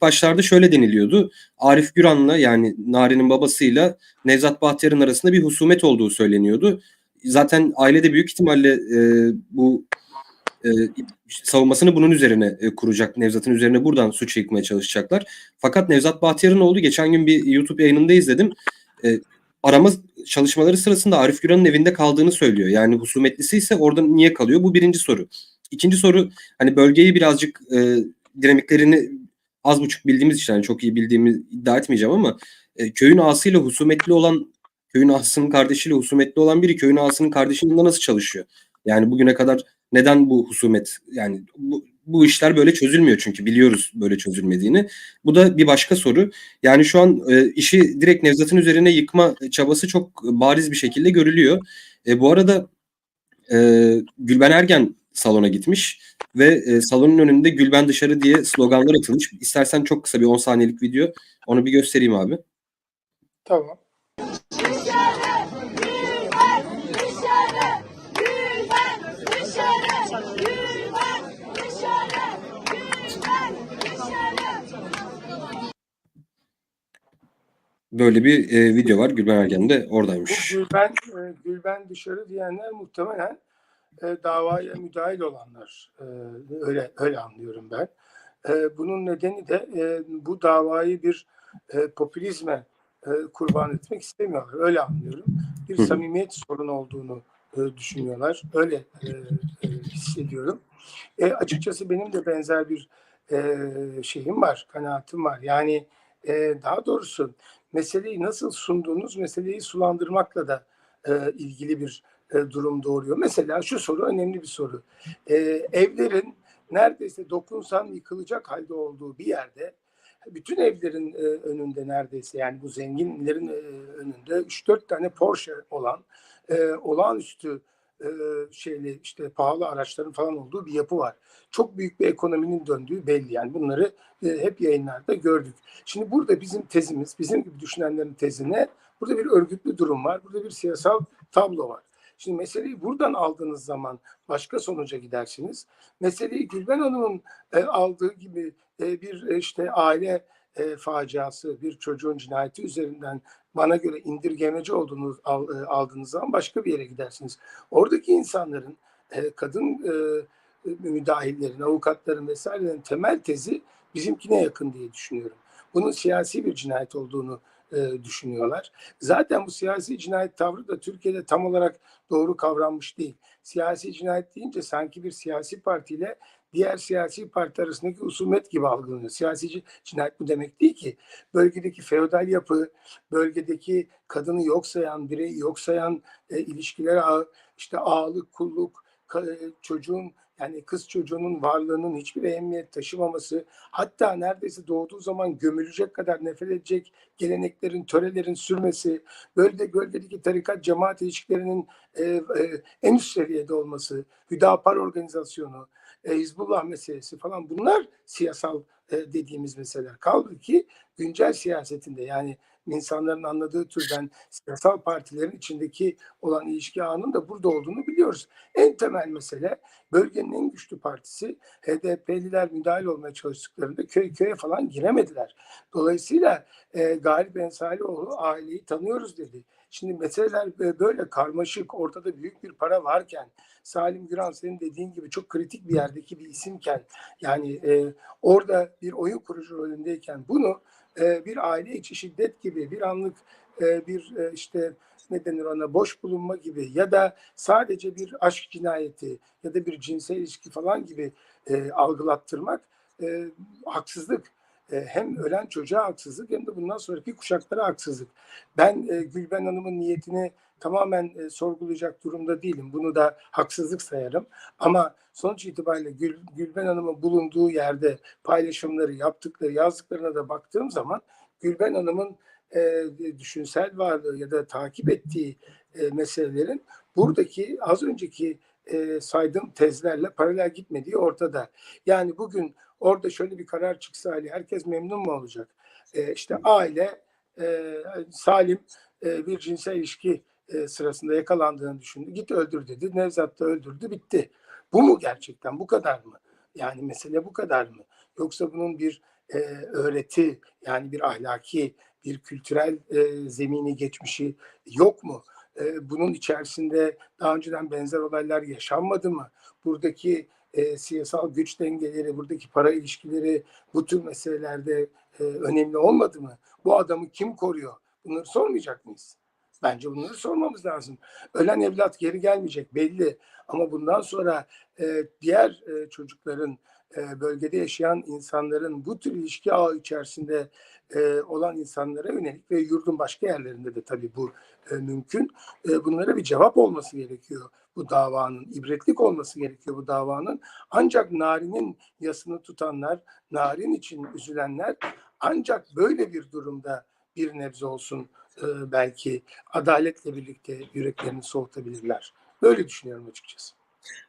başlarda şöyle deniliyordu. Arif Güran'la yani Nari'nin babasıyla Nevzat Bahtiyar'ın arasında bir husumet olduğu söyleniyordu. Zaten ailede büyük ihtimalle e, bu e, savunmasını bunun üzerine e, kuracak. Nevzat'ın üzerine buradan suç yıkmaya çalışacaklar. Fakat Nevzat Bahtiyar'ın oğlu geçen gün bir YouTube yayınında izledim. E, arama çalışmaları sırasında Arif Güran'ın evinde kaldığını söylüyor. Yani husumetlisi ise orada niye kalıyor? Bu birinci soru. İkinci soru hani bölgeyi birazcık e, dinamiklerini az buçuk bildiğimiz için yani çok iyi bildiğimi iddia etmeyeceğim ama e, köyün ağasıyla husumetli olan köyün ağasının kardeşiyle husumetli olan biri köyün ağasının kardeşinin nasıl çalışıyor? Yani bugüne kadar neden bu husumet yani bu, bu işler böyle çözülmüyor çünkü biliyoruz böyle çözülmediğini. Bu da bir başka soru. Yani şu an e, işi direkt Nevzat'ın üzerine yıkma çabası çok bariz bir şekilde görülüyor. E, bu arada e, Gülben Ergen salona gitmiş ve e, salonun önünde Gülben dışarı diye sloganlar atılmış. İstersen çok kısa bir 10 saniyelik video onu bir göstereyim abi. Tamam. Böyle bir e, video var. Gülben Ergen de Bu oradaymış. Gülben, e, Gülben dışarı diyenler muhtemelen e, davaya müdahil olanlar. E, öyle öyle anlıyorum ben. E, bunun nedeni de e, bu davayı bir e, popülizme e, kurban etmek istemiyorlar. Öyle anlıyorum. Bir samimiyet sorunu olduğunu e, düşünüyorlar. Öyle e, e, hissediyorum. E, açıkçası benim de benzer bir e, şeyim var, kanaatim var. Yani e, daha doğrusu meseleyi nasıl sunduğunuz meseleyi sulandırmakla da e, ilgili bir e, durum doğuruyor. Mesela şu soru önemli bir soru. E, evlerin neredeyse dokunsan yıkılacak halde olduğu bir yerde bütün evlerin e, önünde neredeyse yani bu zenginlerin önünde 3-4 tane Porsche olan olağanüstü şeyli işte pahalı araçların falan olduğu bir yapı var. Çok büyük bir ekonominin döndüğü belli yani bunları hep yayınlarda gördük. Şimdi burada bizim tezimiz, bizim gibi düşünenlerin tezi ne? Burada bir örgütlü durum var, burada bir siyasal tablo var. Şimdi meseleyi buradan aldığınız zaman başka sonuca gidersiniz. Meseleyi Gülben Hanım'ın e, aldığı gibi e, bir e, işte aile e, faciası, bir çocuğun cinayeti üzerinden bana göre indirgemeci olduğunu al, e, aldığınız zaman başka bir yere gidersiniz. Oradaki insanların, e, kadın e, müdahillerin, avukatların vesairelerin temel tezi bizimkine yakın diye düşünüyorum. Bunun siyasi bir cinayet olduğunu e, düşünüyorlar. Zaten bu siyasi cinayet tavrı da Türkiye'de tam olarak doğru kavranmış değil. Siyasi cinayet deyince sanki bir siyasi partiyle diğer siyasi parti arasındaki husumet gibi algılanıyor. Siyasi cinayet bu demek değil ki. Bölgedeki feodal yapı, bölgedeki kadını yok sayan, bireyi yok sayan e, ilişkiler işte ağalık, kulluk, e, çocuğun yani kız çocuğunun varlığının hiçbir ehemmiyet taşımaması, hatta neredeyse doğduğu zaman gömülecek kadar nefret edecek geleneklerin, törelerin sürmesi, bölge bölgedeki tarikat cemaat ilişkilerinin e, e, en üst seviyede olması, Hüdapar organizasyonu, e, Hizbullah meselesi falan bunlar siyasal e, dediğimiz meseleler. Kaldı ki güncel siyasetinde yani insanların anladığı türden siyasal partilerin içindeki olan ilişki ağının da burada olduğunu biliyoruz. En temel mesele bölgenin en güçlü partisi HDP'liler müdahil olmaya çalıştıklarında köy köye falan giremediler. Dolayısıyla e, Galip Ensarioğlu aileyi tanıyoruz dedi. Şimdi meseleler böyle karmaşık, ortada büyük bir para varken, Salim Güran senin dediğin gibi çok kritik bir yerdeki bir isimken, yani e, orada bir oyun kurucu rolündeyken bunu e, bir aile içi şiddet gibi, bir anlık e, bir e, işte ne denir ona boş bulunma gibi ya da sadece bir aşk cinayeti ya da bir cinsel ilişki falan gibi e, algılattırmak e, haksızlık. E, hem ölen çocuğa haksızlık hem de bundan sonraki kuşaklara haksızlık. Ben e, Gülben Hanım'ın niyetini tamamen e, sorgulayacak durumda değilim. Bunu da haksızlık sayarım. Ama sonuç itibariyle Gül, Gülben Hanım'ın bulunduğu yerde paylaşımları, yaptıkları, yazdıklarına da baktığım zaman Gülben Hanım'ın e, düşünsel varlığı ya da takip ettiği e, meselelerin buradaki az önceki e, saydığım tezlerle paralel gitmediği ortada. Yani bugün orada şöyle bir karar çıksa Ali herkes memnun mu olacak? E, işte aile e, Salim e, bir cinsel ilişki e, sırasında yakalandığını düşündü. Git öldür dedi. Nevzat da öldürdü. Bitti. Bu mu gerçekten? Bu kadar mı? Yani mesele bu kadar mı? Yoksa bunun bir e, öğreti yani bir ahlaki, bir kültürel e, zemini, geçmişi yok mu? E, bunun içerisinde daha önceden benzer olaylar yaşanmadı mı? Buradaki e, siyasal güç dengeleri, buradaki para ilişkileri bu tür meselelerde e, önemli olmadı mı? Bu adamı kim koruyor? Bunları sormayacak mıyız? Bence bunları sormamız lazım. Ölen evlat geri gelmeyecek belli. Ama bundan sonra e, diğer e, çocukların, e, bölgede yaşayan insanların bu tür ilişki ağı içerisinde e, olan insanlara yönelik ve yurdun başka yerlerinde de tabii bu e, mümkün. E, bunlara bir cevap olması gerekiyor bu davanın. ibretlik olması gerekiyor bu davanın. Ancak Nari'nin yasını tutanlar, Narin için üzülenler ancak böyle bir durumda bir nebze olsun e, belki adaletle birlikte yüreklerini soğutabilirler. Böyle düşünüyorum açıkçası.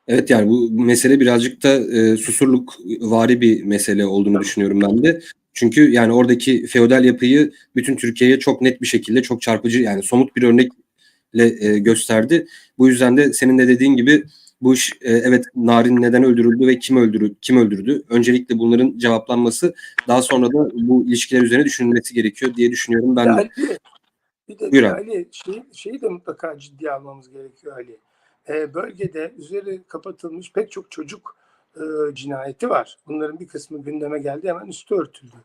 Evet yani bu mesele birazcık da e, susurluk vari bir mesele olduğunu Tabii. düşünüyorum ben de. Çünkü yani oradaki feodal yapıyı bütün Türkiye'ye çok net bir şekilde çok çarpıcı yani somut bir örnekle e, gösterdi. Bu yüzden de senin de dediğin gibi bu iş e, evet Narin neden öldürüldü ve kim öldürü kim öldürdü? Öncelikle bunların cevaplanması daha sonra da bu ilişkiler üzerine düşünülmesi gerekiyor diye düşünüyorum ben de. Bir de Buyur bir abi. Ali şey, şeyi de mutlaka ciddiye almamız gerekiyor Ali. Ee, bölgede üzeri kapatılmış pek çok çocuk e, cinayeti var. Bunların bir kısmı gündeme geldi hemen üstü örtüldü.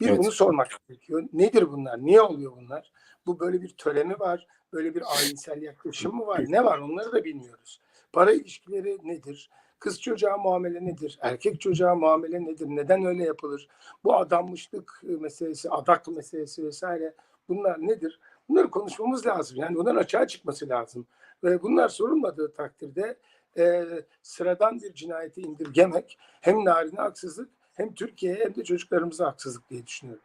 Bir Evet. bunu sormak gerekiyor. Nedir bunlar? Niye oluyor bunlar? Bu böyle bir töre mi var? Böyle bir ailesel yaklaşım mı var? Ne var? Onları da bilmiyoruz. Para ilişkileri nedir? Kız çocuğa muamele nedir? Erkek çocuğa muamele nedir? Neden öyle yapılır? Bu adanmışlık meselesi, adak meselesi vesaire bunlar nedir? Bunları konuşmamız lazım. Yani bunların açığa çıkması lazım. Ve bunlar sorulmadığı takdirde e, sıradan bir cinayeti indirgemek hem narine haksızlık hem Türkiye'ye hem de çocuklarımıza haksızlık diye düşünüyorum.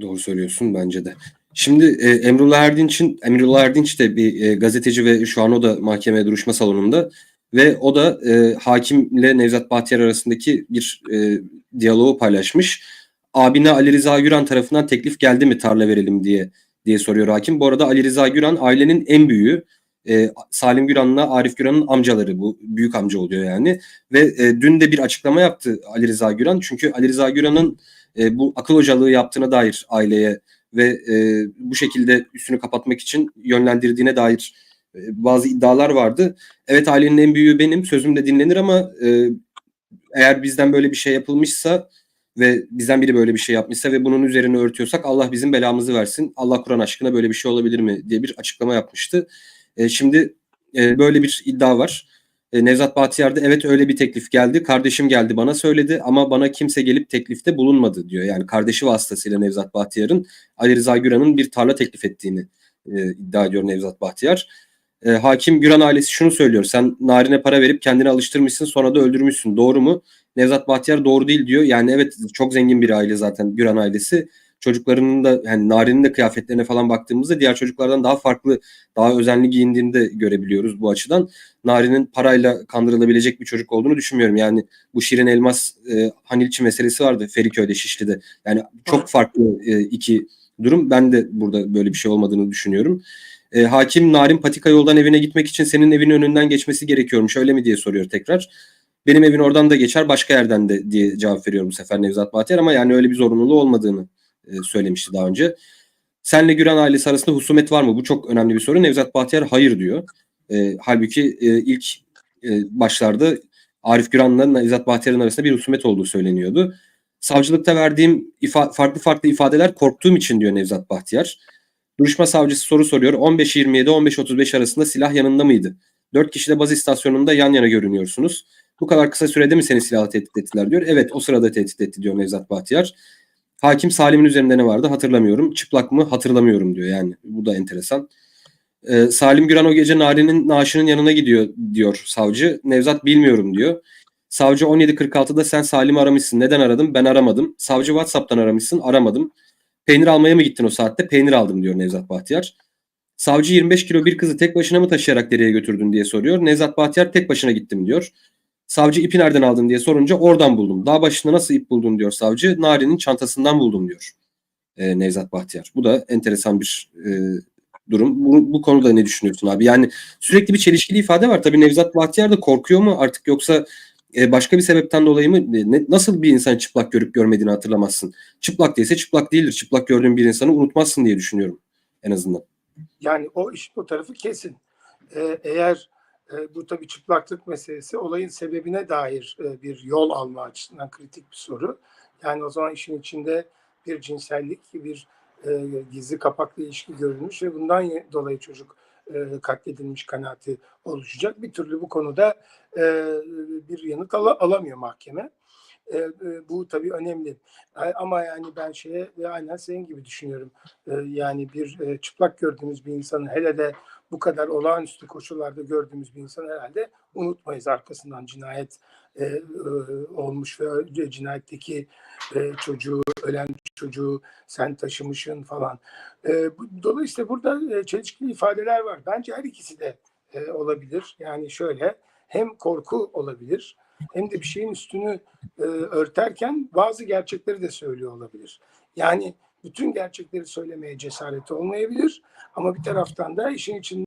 Doğru söylüyorsun bence de. Şimdi e, Emrullah Erdinç'in Emrullah Erdinç de bir e, gazeteci ve şu an o da mahkeme duruşma salonunda ve o da e, hakimle Nevzat Bahtiyar arasındaki bir e, diyaloğu paylaşmış. Abine Ali Rıza Güran tarafından teklif geldi mi tarla verelim diye diye soruyor hakim. Bu arada Ali Rıza Güran ailenin en büyüğü. E, Salim Güran'la Arif Güran'ın amcaları bu büyük amca oluyor yani. Ve e, dün de bir açıklama yaptı Ali Rıza Güran. Çünkü Ali Rıza Güran'ın e, bu akıl hocalığı yaptığına dair aileye ve e, bu şekilde üstünü kapatmak için yönlendirdiğine dair e, bazı iddialar vardı. Evet ailenin en büyüğü benim sözüm de dinlenir ama e, eğer bizden böyle bir şey yapılmışsa ve bizden biri böyle bir şey yapmışsa ve bunun üzerine örtüyorsak Allah bizim belamızı versin. Allah Kur'an aşkına böyle bir şey olabilir mi diye bir açıklama yapmıştı. E, şimdi e, böyle bir iddia var. E, Nevzat Bahtiyar'da evet öyle bir teklif geldi. Kardeşim geldi bana söyledi ama bana kimse gelip teklifte bulunmadı diyor. Yani kardeşi vasıtasıyla Nevzat Bahtiyar'ın Ali Rıza Güran'ın bir tarla teklif ettiğini e, iddia ediyor Nevzat Bahtiyar. E, hakim Güran ailesi şunu söylüyor. Sen narine para verip kendini alıştırmışsın sonra da öldürmüşsün. Doğru mu? Nevzat Bahtiyar doğru değil diyor. Yani evet çok zengin bir aile zaten Güran ailesi. Çocuklarının da yani Nari'nin de kıyafetlerine falan baktığımızda diğer çocuklardan daha farklı, daha özenli giyindiğini de görebiliyoruz bu açıdan. Nari'nin parayla kandırılabilecek bir çocuk olduğunu düşünmüyorum. Yani bu Şirin Elmas e, Hanilçi meselesi vardı Feriköy'de Şişli'de. Yani çok farklı e, iki durum. Ben de burada böyle bir şey olmadığını düşünüyorum. E, hakim Narin patika yoldan evine gitmek için senin evinin önünden geçmesi gerekiyormuş öyle mi diye soruyor tekrar. Benim evin oradan da geçer başka yerden de diye cevap veriyorum bu sefer Nevzat Bahtiyar ama yani öyle bir zorunluluğu olmadığını e, söylemişti daha önce. Senle Güran ailesi arasında husumet var mı? Bu çok önemli bir soru. Nevzat Bahtiyar hayır diyor. E, halbuki e, ilk e, başlarda Arif Güran'la Nevzat Bahtiyar'ın arasında bir husumet olduğu söyleniyordu. Savcılıkta verdiğim ifa- farklı farklı ifadeler korktuğum için diyor Nevzat Bahtiyar. Duruşma savcısı soru soruyor. 15.27-15.35 arasında silah yanında mıydı? Dört kişi de baz istasyonunda yan yana görünüyorsunuz. Bu kadar kısa sürede mi seni silahla tehdit ettiler diyor. Evet o sırada tehdit etti diyor Nevzat Bahtiyar. Hakim Salim'in üzerinde ne vardı hatırlamıyorum. Çıplak mı hatırlamıyorum diyor yani. Bu da enteresan. Ee, Salim Güran o gece Nari'nin naaşının yanına gidiyor diyor savcı. Nevzat bilmiyorum diyor. Savcı 17.46'da sen Salim'i aramışsın. Neden aradım? Ben aramadım. Savcı WhatsApp'tan aramışsın. Aramadım. Peynir almaya mı gittin o saatte? Peynir aldım diyor Nevzat Bahtiyar. Savcı 25 kilo bir kızı tek başına mı taşıyarak nereye götürdün diye soruyor. Nevzat Bahtiyar tek başına gittim diyor. Savcı ipi nereden aldın diye sorunca oradan buldum. Dağ başında nasıl ip buldun diyor savcı. Nari'nin çantasından buldum diyor e, Nevzat Bahtiyar. Bu da enteresan bir e, durum. Bu, bu konuda ne düşünüyorsun abi? Yani sürekli bir çelişkili ifade var. Tabii Nevzat Bahtiyar da korkuyor mu artık yoksa e, başka bir sebepten dolayı mı e, ne- nasıl bir insan çıplak görüp görmediğini hatırlamazsın? Çıplak değilse çıplak değildir. Çıplak gördüğün bir insanı unutmazsın diye düşünüyorum en azından. Yani o işin o tarafı kesin. Ee, eğer e, bu tabii çıplaklık meselesi olayın sebebine dair e, bir yol alma açısından kritik bir soru. Yani o zaman işin içinde bir cinsellik, bir e, gizli kapaklı ilişki görülmüş ve bundan dolayı çocuk e, katledilmiş kanaati oluşacak. Bir türlü bu konuda e, bir yanıt ala- alamıyor mahkeme. E, e, bu tabii önemli. Ama yani ben şeye ve aynen senin gibi düşünüyorum. E, yani bir e, çıplak gördüğümüz bir insanı hele de bu kadar olağanüstü koşullarda gördüğümüz bir insanı herhalde unutmayız arkasından cinayet e, e, olmuş ve cinayetteki e, çocuğu, ölen çocuğu sen taşımışsın falan. E, dolayısıyla burada e, çelişkili ifadeler var. Bence her ikisi de e, olabilir. Yani şöyle hem korku olabilir hem de bir şeyin üstünü e, örterken bazı gerçekleri de söylüyor olabilir. Yani bütün gerçekleri söylemeye cesareti olmayabilir ama bir taraftan da işin içinde